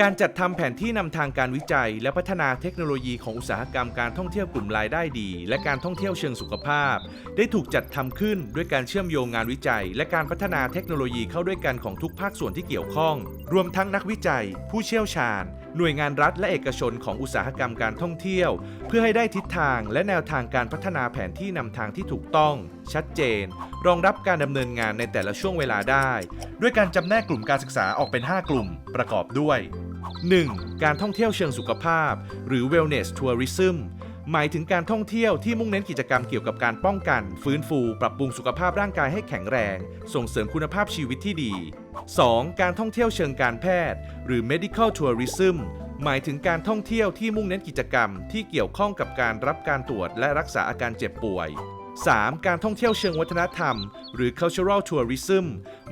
การจัดทำแผนที่นำทางการวิจัย และพัฒนาเทคโนโลยีของอุตสาหกรรมการท่องเที่ยวกลุ่มรายได้ดี และการท่องเที่ยวเชิงสุขภาพ ได้ถูกจัดทำขึ้นด้วยการเชื่อมโยงงานวิจัย และการพัฒนาเทคโนโลยีเข้าด้วยกันของทุกภาคส่วนที่เกี่ยวข้อง รวมทั้งนักวิจัย ผู้เชี่ยวชาญ หน่วยงานรัฐและเอกชนของอุตสาหกรรมการท่องเที่ยว เพื่อให้ได้ทิศทางและแนวทางการพัฒนาแผนที่นำทางที่ถูกต้อง ชัดเจน รองรับการดำเนินงานในแต่ละช่วงเวลาได้ ด้วยการจำแนกกลุ่มการศึกษาออกเป็น 5 กลุ่มประกอบด้วย 1. การท่องเที่ยวเชิงสุขภาพ หรือ wellness tourism หมายถึงการท่องเที่ยวที่มุ่งเน้นกิจกรรมเกี่ยวกับการป้องกัน ฟื้นฟู ปรับปรุงสุขภาพร่างกายให้แข็งแรง ส่งเสริมคุณภาพชีวิตที่ดี 2. การท่องเที่ยวเชิงการแพทย์ หรือ medical tourism หมายถึงการท่องเที่ยวที่มุ่งเน้นกิจกรรมที่เกี่ยวข้องกับการรับการตรวจและรักษาอาการเจ็บป่วย 3. การท่องเที่ยวเชิงวัฒนธรรม หรือ cultural tourism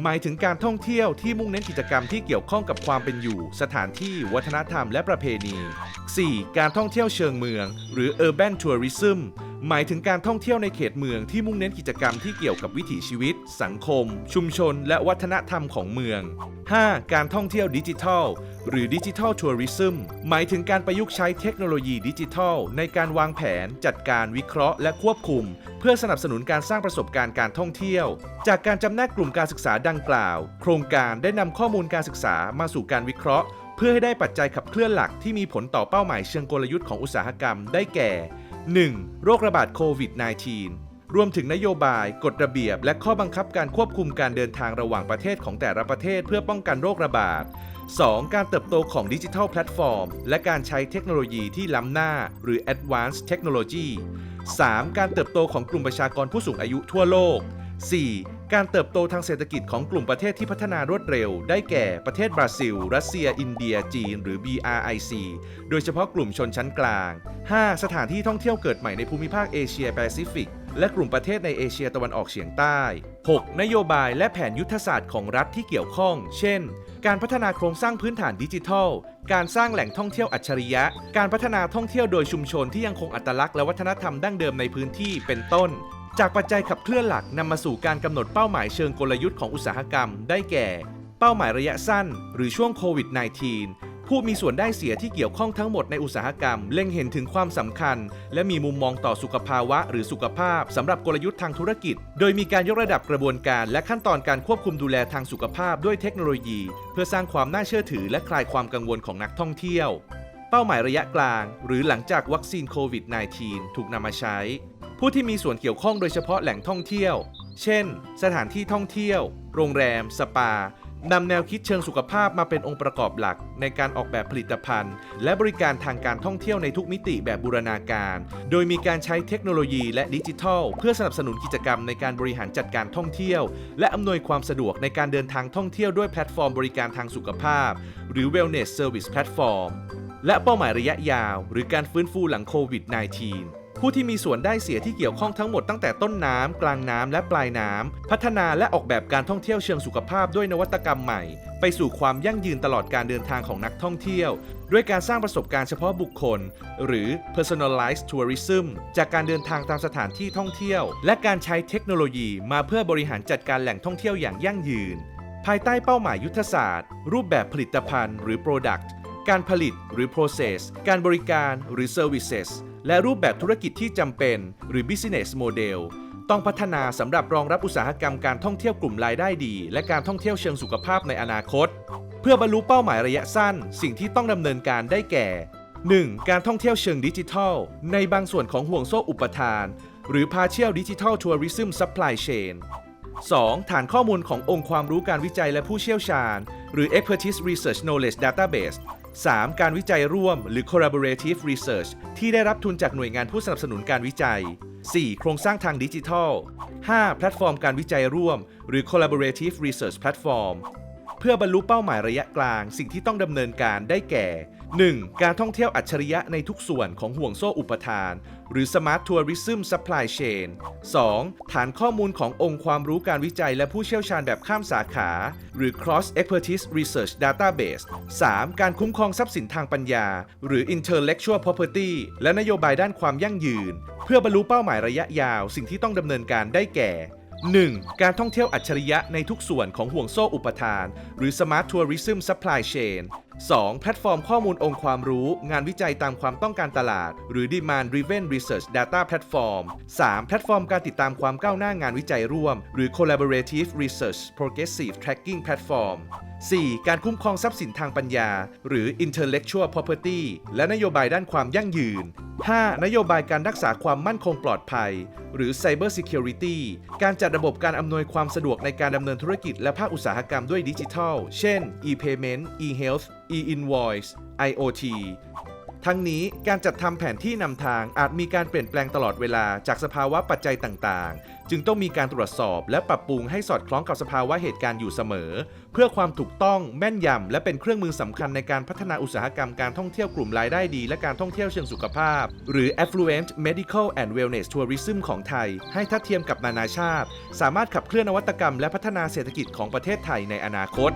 หมายถึงการท่องเที่ยวที่มุ่งเน้นกิจกรรมที่เกี่ยวข้องกับความเป็นอยู่ สถานที่วัฒนธรรมและประเพณี 4. การท่องเที่ยวเชิงเมือง หรือ urban tourism หมายถึงการท่องเที่ยวในเขตเมืองที่มุ่งเน้นกิจกรรมที่เกี่ยวกับวิถีชีวิต สังคม ชุมชน และวัฒนธรรมของเมือง 5. การท่องเที่ยวดิจิทัล หรือดิจิทัลทัวริซึมหมายถึงการประยุกต์ใช้เทคโนโลยีดิจิทัล ในการวางแผน จัดการวิเคราะห์ และควบคุม เพื่อสนับสนุนการสร้างประสบการณ์การท่องเที่ยว จากการจำแนกกลุ่มการศึกษาดังกล่าว โครงการได้นำข้อมูลการศึกษามาสู่การวิเคราะห์ เพื่อให้ได้ปัจจัยขับเคลื่อนหลักที่มีผลต่อเป้าหมายเชิงกลยุทธ์ของอุตสาหกรรมได้แก่ 1. โรคระบาดโควิด -19 รวมถึงนโยบาย กฎระเบียบ และข้อบังคับการควบคุมการเดินทางระหว่างประเทศของแต่ละประเทศเพื่อป้องกันโรคระบาด 2. การเติบโตของดิจิทัลแพลตฟอร์ม และการใช้เทคโนโลยีที่ล้ำหน้า หรือ Advanced Technology 3. การเติบโตของกลุ่มประชากรผู้สูงอายุทั่วโลก 4. การเติบโตทางเศรษฐกิจของกลุ่มประเทศที่พัฒนารวดเร็ว ได้แก่ประเทศบราซิล รัสเซีย อินเดีย จีน หรือ BRIC โดยเฉพาะกลุ่มชนชั้นกลาง 5. สถานที่ท่องเที่ยวเกิดใหม่ในภูมิภาคเอเชียแปซิฟิก และกลุ่มประเทศในเอเชียตะวันออกเฉียงใต้ 6. นโยบายและแผนยุทธศาสตร์ของรัฐที่เกี่ยวข้อง เช่น การพัฒนาโครงสร้างพื้นฐานดิจิทัล การสร้างแหล่งท่องเที่ยวอัจฉริยะ การพัฒนาท่องเที่ยวโดยชุมชนที่ยังคงอัตลักษณ์และวัฒนธรรมดั้งเดิมในพื้นที่ เป็นต้น จากปัจจัยขับเคลื่อนหลักนำมาสู่การกำหนดเป้าหมายเชิงกลยุทธ์ของอุตสาหกรรม ได้แก่ เป้าหมายระยะสั้น หรือช่วงโควิด -19 ผู้มีส่วนได้เสียที่เกี่ยวข้องทั้งหมดในอุตสาหกรรม เล็งเห็นถึงความสำคัญ และมีมุมมองต่อสุขภาวะ หรือสุขภาพสำหรับกลยุทธ์ทางธุรกิจ โดยมีการยกระดับกระบวนการ และขั้นตอนการควบคุมดูแลทางสุขภาพด้วยเทคโนโลยี เพื่อสร้างความน่าเชื่อถือ และคลายความกังวลของนักท่องเที่ยว เป้าหมายระยะกลาง หรือหลังจากวัคซีนโควิด -19 ถูกนำมาใช้ ผู้ที่มีส่วนเกี่ยวข้องโดยเฉพาะแหล่งท่องเที่ยว เช่น สถานที่ท่องเที่ยว โรงแรม สปานำแนวคิดเชิงสุขภาพมาเป็นองค์ประกอบหลัก ในการออกแบบผลิตภัณฑ์ และบริการทางการท่องเที่ยวในทุกมิติแบบบูรณาการ โดยมีการใช้เทคโนโลยีและดิจิทัล เพื่อสนับสนุนกิจกรรมในการบริหารจัดการท่องเที่ยว และอำนวยความสะดวกในการเดินทางท่องเที่ยวด้วยแพลตฟอร์มบริการทางสุขภาพ หรือ Wellness Service Platform และเป้าหมายระยะยาว หรือการฟื้นฟูหลังโควิด -19 ผู้ที่มีส่วนได้เสียที่เกี่ยวข้องทั้งหมดตั้งแต่ต้นน้ำกลางน้ำและปลายน้ำพัฒนาและออกแบบการท่องเที่ยวเชิงสุขภาพด้วยนวัตกรรมใหม่ ไปสู่ความยั่งยืนตลอดการเดินทางของนักท่องเที่ยว ด้วยการสร้างประสบการณ์เฉพาะบุคคล หรือ personalized tourism จากการเดินทางตามสถานที่ท่องเที่ยว และการใช้เทคโนโลยีมาเพื่อบริหารจัดการแหล่งท่องเที่ยวอย่างยั่งยืน ภายใต้เป้าหมายยุทธศาสตร์ รูปแบบผลิตภัณฑ์ หรือ product การผลิตหรือ process การบริการหรือ services และรูปแบบธุรกิจที่จำเป็น หรือ business model ต้องพัฒนาสำหรับรองรับอุตสาหกรรมการท่องเที่ยวกลุ่มรายได้ดี และการท่องเที่ยวเชิงสุขภาพในอนาคต เพื่อบรรลุเป้าหมายระยะสั้น สิ่งที่ต้องดำเนินการได้แก่ 1. การท่องเที่ยวเชิงดิจิทัล ในบางส่วนของห่วงโซ่อุปทาน หรือ partial digital tourism supply chain 2. ฐานข้อมูลขององค์ความรู้การวิจัยและผู้เชี่ยวชาญ หรือ expertise research knowledge database 3. การวิจัยร่วมหรือ collaborative research ที่ได้รับทุนจากหน่วยงานผู้สนับสนุนการวิจัย 4. โครงสร้างทางดิจิทัล 5. แพลตฟอร์มการวิจัยร่วม หรือ collaborative research platform เพื่อบรรลุเป้าหมายระยะกลาง สิ่งที่ต้องดำเนินการได้แก่ 1. การท่องเที่ยวอัจฉริยะในทุกส่วนของห่วงโซ่อุปทาน หรือ Smart Tourism Supply Chain 2. ฐานข้อมูลขององค์ความรู้การวิจัยและผู้เชี่ยวชาญแบบข้ามสาขา หรือ Cross Expertise Research Database 3. การคุ้มครองทรัพย์สินทางปัญญา หรือ Intellectual Property และนโยบายด้านความยั่งยืน เพื่อบรรลุเป้าหมายระยะยาว สิ่งที่ต้องดำเนินการได้แก่ 1. การท่องเที่ยวอัจฉริยะในทุกส่วนของห่วงโซ่อุปทาน หรือ Smart Tourism Supply Chain 2. แพลตฟอร์มข้อมูลองค์ความรู้ งานวิจัยตามความต้องการตลาด หรือ Demand Driven Research Data Platform 3. แพลตฟอร์มการติดตามความก้าวหน้างานวิจัยร่วม หรือ Collaborative Research Progressive Tracking Platform 4. การคุ้มครองทรัพย์สินทางปัญญา หรือ Intellectual Property และนโยบายด้านความยั่งยืน 5. นโยบายการรักษาความมั่นคงปลอดภัย หรือ Cyber Security การจัดระบบการอำนวยความสะดวกในการดำเนินธุรกิจและภาคอุตสาหกรรมด้วยดิจิทัล เช่น e-payment e-health e-invoice IoT ทั้งนี้การจัดทำแผนที่นำทางอาจมีการเปลี่ยนแปลงตลอดเวลาจากสภาวะปัจจัยต่างๆ จึงต้องมีการตรวจสอบและปรับปรุงให้สอดคล้องกับสภาวะเหตุการณ์อยู่เสมอ เพื่อความถูกต้องแม่นยำและเป็นเครื่องมือสำคัญในการพัฒนาอุตสาหกรรมการท่องเที่ยวกลุ่มรายได้ดี และการท่องเที่ยวเชิงสุขภาพ หรือ Affluent Medical and Wellness Tourism ของไทย ให้ทัดเทียมกับนานาชาติ สามารถขับเคลื่อนนวัตกรรม และพัฒนาเศรษฐกิจของประเทศไทยในอนาคต